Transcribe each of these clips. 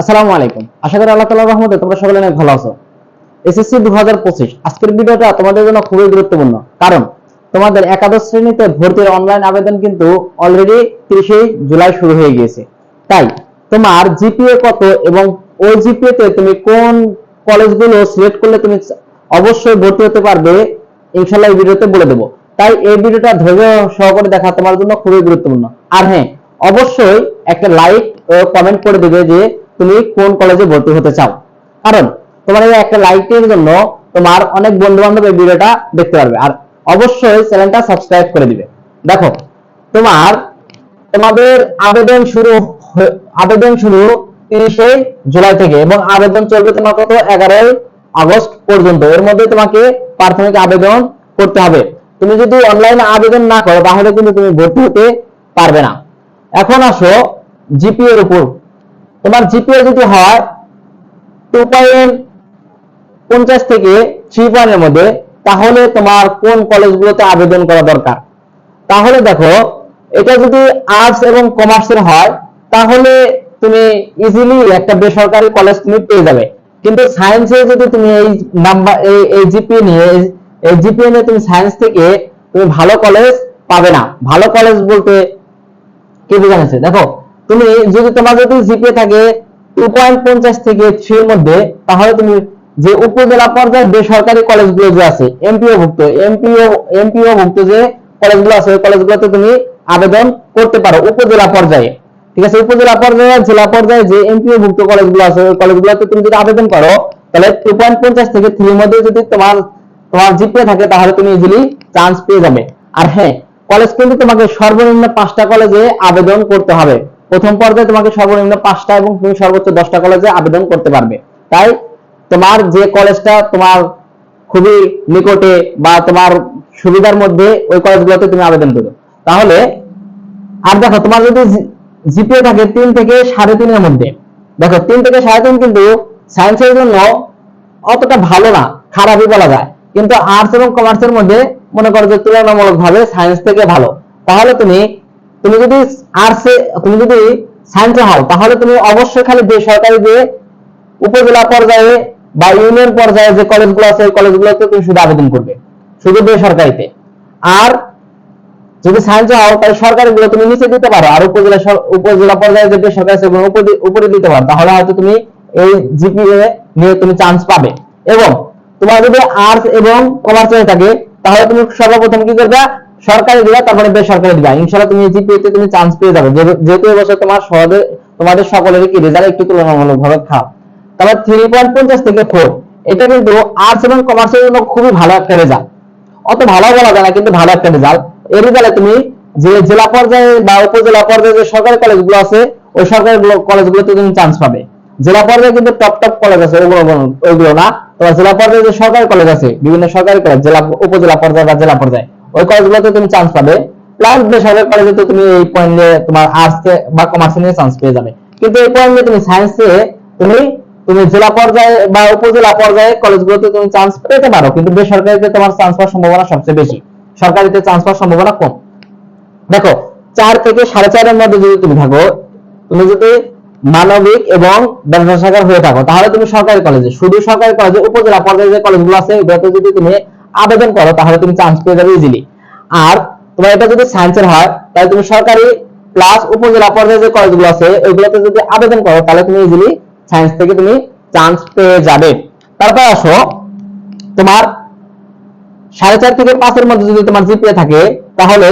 আসসালামু আলাইকুম। আশা করি আল্লাহ রহমতে তোমরা সকলে অনেক ভালো আছো। এসএসসি 2025 আজকের ভিডিওটা তোমাদের জন্য খুবই গুরুত্বপূর্ণ। কারণ তোমাদের একাদশ শ্রেণীতে ভর্তির অনলাইন আবেদন কিন্তু অলরেডি 30 জুলাই শুরু হয়ে গিয়েছে। তাই তোমার জিপিএ কত এবং ওই তুমি কোন কলেজগুলো সিলেক্ট করলে তুমি অবশ্যই ভর্তি হতে পারবে এই ভিডিওতে বলে দেবো। তাই এই ভিডিওটা ধৈর্য সহকারে দেখা তোমার জন্য খুবই গুরুত্বপূর্ণ। আর হ্যাঁ অবশ্যই একটা লাইক ও কমেন্ট করে দেবে যে তুমি কোন কলেজে ভর্তি হতে চাও? কারণ তোমার এই একটা লাইকের জন্য তোমার অনেক বন্ধু বান্ধব এই ভিডিওটা দেখতে পারবে। আর অবশ্যই চ্যানেলটা সাবস্ক্রাইব করে দিবে। দেখো, তোমার, তোমাদের আবেদন শুরু আবেদন শুরু তিরিশে জুলাই থেকে এবং আবেদন চলবে তোমার কত? এগারোই আগস্ট পর্যন্ত। এর মধ্যে তোমাকে প্রাথমিক আবেদন করতে হবে। তুমি যদি অনলাইনে আবেদন না করো, তাহলে কিন্তু তুমি ভর্তি হতে পারবে না। এখন আসো জিপিএ এর উপর। তোমার জিপিএ যদি হয় টু পয়েন্ট পঞ্চাশ থেকে থ্রি পয়েন্টের মধ্যে, তাহলে তোমার কোন কলেজগুলোতে আবেদন করা দরকার? তাহলে দেখো, এটা যদি আর্টস এবং কমার্সের হয়, তাহলে তুমি ইজিলি একটা বেসরকারি কলেজ তুমি পেয়ে যাবে। কিন্তু সায়েন্সে যদি তুমি এই নাম্বার এই জিপিএ নিয়ে, এই জিপিএ নিয়ে তুমি সায়েন্স থেকে তুমি ভালো কলেজ পাবে না। ভালো কলেজ বলতে কি বোঝাচ্ছে দেখো তুমি যদি তোমার যদি জিপিএ থাকে টু পয়েন্ট পঞ্চাশ থেকে থ্রির মধ্যে, তাহলে তুমি যে উপজেলা পর্যায়ে বেসরকারি কলেজগুলো যে আছে এমপিও ভুক্ত এমপিও এমপিও ভুক্ত যে কলেজগুলো আছে, ওই কলেজগুলোতে তুমি আবেদন করতে পারো উপজেলা পর্যায়ে। ঠিক আছে? উপজেলা পর্যায়ে, জেলা পর্যায়ে যে এমপিও ভুক্ত কলেজগুলো আছে, ওই কলেজগুলোতে তুমি যদি আবেদন করো, তাহলে টু পয়েন্ট পঞ্চাশ থেকে থ্রির মধ্যে যদি তোমার তোমার জিপিএ থাকে, তাহলে তুমি ইজিলি চান্স পেয়ে যাবে। আর হ্যাঁ কলেজ কিন্তু তোমাকে সর্বনিম্ন পাঁচটা কলেজে আবেদন করতে হবে। প্রথম পর্যায়ে তোমাকে সর্বনিম্ন পাঁচটা এবং তুমি সর্বোচ্চ দশটা কলেজে আবেদন করতে পারবে। তাই তোমার যে কলেজটা তোমার খুবই নিকটে বা তোমার সুবিধার মধ্যে ওই কলেজগুলোতে তুমি আবেদন করো। তাহলে, আর দেখো, তোমার যদি জিপিএ থাকে তিন থেকে সাড়ে তিনের মধ্যে। দেখো, তিন থেকে সাড়ে তিন কিন্তু সায়েন্সের জন্য অতটা ভালো না, খারাপই বলা যায়। কিন্তু আর্টস এবং কমার্সের মধ্যে মনে করো যে তুলনামূলক ভাবে সায়েন্স থেকে ভালো। তাহলে তুমি তুমি যদি আর্টসে তুমি যদি সায়েন্সে হও, তাহলে তুমি অবশ্যই খালি বেসরকারি যে উপজেলা পর্যায়ে বা ইউনিয়ন পর্যায়ে যে কলেজগুলো আছে, ওই কলেজগুলোতে তুমি শুধু আবেদন করবে, শুধু বেসরকারিতে। আর যদি সায়েন্সে হও, তাহলে সরকারি গুলো তুমি নিচে দিতে পারো, আর উপজেলা উপজেলা পর্যায়ে যে বেসরকারি আছে উপরে- দিতে পারো, তাহলে হয়তো তুমি এই জিপিএ নিয়ে তুমি চান্স পাবে। এবং তোমার যদি আর্টস এবং কমার্স থাকে তাহলে তুমি সর্বপ্রথম কি করবে? সরকারি দিবা, তারপরে বেসরকারি দিবা। ইনশাআল্লাহ তুমি জিপিএ তে তুমি চান্স পেয়ে যাবে। যেহেতু এবছর তোমার সহজে তোমাদের সকলেরই কি রেজাল্ট একটু তুলনামূলকভাবে খারাপ। তাহলে থ্রি পয়েন্ট পঞ্চাশ থেকে ফোর এটা কিন্তু আর্টস এবং কমার্সের জন্য খুবই ভালো একটা রেজাল্ট অত ভালো বলা যায় না, কিন্তু ভালো একটা রেজাল্ট এই রেজাল্টে তুমি যে জেলা পর্যায়ে বা উপজেলা পর্যায়ে যে সরকারি কলেজগুলো আছে, ওই সরকারি কলেজগুলোতে তুমি চান্স পাবে। জেলা পর্যায়ে কিন্তু টপ টপ কলেজ আছে, ওগুলো ওইগুলো না। তোমার জেলা পর্যায়ে যে সরকারি কলেজ আছে, বিভিন্ন সরকারি কলেজ জেলা, উপজেলা পর্যায়ে বা জেলা পর্যায়ে, ওই কলেজগুলোতে তুমি চান্স পাবে। প্লাস বেসরকারি কলেজে তো তুমি এই পয়েন্ট নিয়ে তোমার আর্টস বা কমার্স নিয়ে চান্স পেয়ে যাবে। কিন্তু এই পয়েন্ট নিয়ে তুমি সায়েন্সে তুমি তুমি জেলা পর্যায়ে বা উপজেলা পর্যায়ে কলেজগুলোতে তুমি চান্স পেতে পারো। কিন্তু বেসরকারিতে তোমার চান্স পাওয়ার সম্ভাবনা সবচেয়ে বেশি। সরকারিতে চান্স পাওয়ার সম্ভাবনা কম। দেখো, চার থেকে সাড়ে চারের মধ্যে যদি তুমি থাকো, তুমি যদি মানবিক এবং ব্যবসা শাখার হয়ে থাকো। তাহলে তুমি সরকারি কলেজে শুধু সরকারি কলেজে উপজেলা পর্যায়ে যে কলেজগুলো আছে ওগুলোতে যদি তুমি আবেদন করো, তাহলে তুমি চান্স পেয়ে যাবে ইজিলি আর তোমার এটা যদি সায়েন্সের হয়, তাহলে তুমি সরকারি প্লাস উপজেলা পর্যায়ে যে কলেজগুলো আছে ওইগুলোতে যদি আবেদন করো, তাহলে তুমি ইজিলি সায়েন্স থেকে তুমি চান্স পেয়ে যাবে। তারপর আসো, তোমার সাড়ে চার থেকে পাঁচের মধ্যে যদি তোমার জিপিএ থাকে, তাহলে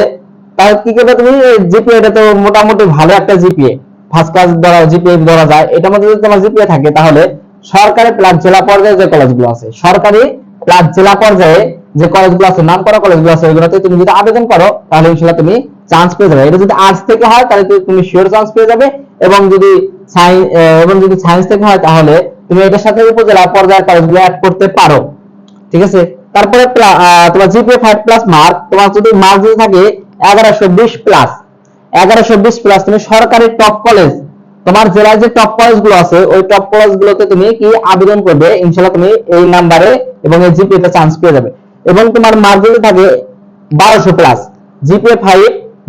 তাহলে কি করবে তুমি? জিপিএ টা তো মোটামুটি ভালো একটা জিপিএ ফার্স্ট ক্লাস ধরা জিপিএ ধরা যায়, এটার মধ্যে যদি তোমার জিপিএ থাকে, তাহলে সরকারি প্লাস জেলা পর্যায়ে যে কলেজগুলো আছে, সরকারি প্লাস জেলা পর্যায়ে যে কলেজগুলো আছে নাম করা কলেজগুলো আছে, ওইগুলোতে তুমি যদি আবেদন করো, তাহলে ইনশাআল্লাহ তুমি চান্স পেয়ে যাবে। এটা যদি আর্টস থেকে হয়, তাহলে তুমি শিওর চান্স পেয়ে যাবে। এবং যদি সায়েন্স এবং যদি সায়েন্স থেকে হয়, তাহলে তুমি এটার সাথে উপজেলা পর্যায়ের কলেজগুলো অ্যাড করতে পারো। ঠিক আছে? তারপরে তোমার জিপিএ ফাইভ প্লাস মার্ক তোমার যদি মার্ক যদি থাকে, এগারোশো বিশ প্লাস এগারোশো বিশ প্লাস তুমি সরকারি টপ কলেজ তোমার জেলায় যে টপ কলেজগুলো আছে, ওই টপ কলেজ গুলোতে তুমি কি আবেদন করবে? ইনশাল্লাহ তুমি এই নাম্বারে এবং এই জিপিএ তে চান্স পেয়ে যাবে। এবং তোমার মার্ক যদি থাকে বারোশো প্লাস জিপিএ ফাইভ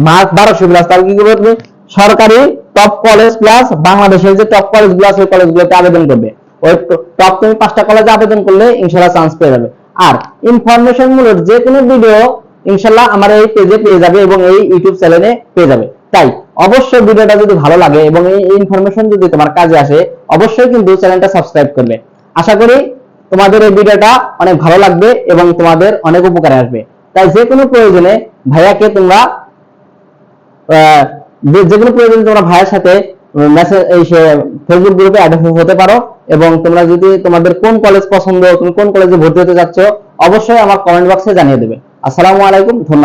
মার্ক বারোশো প্লাস তাহলে কি করবে তুমি? সরকারি টপ কলেজ প্লাস বাংলাদেশের যে টপ কলেজগুলো আছে, ওই কলেজগুলোতে আবেদন করবে। ওই টপ তুমি পাঁচটা কলেজে আবেদন করলে ইনশাল্লাহ চান্স পেয়ে যাবে। আর ইনফরমেশন মূলক যে কোনো ভিডিও ইনশাল্লাহ আমার এই পেজে পেয়ে যাবে এবং এই ইউটিউব চ্যানেলে পেয়ে যাবে। তাই অবশ্যই ভিডিওটা যদি ভালো লাগে এবং এই ইনফরমেশন যদি তোমার কাজে আসে, অবশ্যই কিন্তু চ্যানেলটা সাবস্ক্রাইব করবে। আশা করি তোমাদের এই ভিডিওটা অনেক ভালো লাগবে এবং তোমাদের অনেক উপকারে আসবে। তাই যে কোনো প্রয়োজনে ভাইয়াকে তোমরা যে কোনো প্রয়োজনে তোমরা ভাইয়ের সাথে মেসেজ এই ফেসবুক গ্রুপে অ্যাড হতে পারো এবং তোমরা যদি তোমাদের কোন কলেজ পছন্দ, তুমি কোন কলেজে ভর্তি হতে যাচ্ছ অবশ্যই আমার কমেন্ট বক্সে জানিয়ে দেবে। আসসালামু আলাইকুম ধন্যবাদ।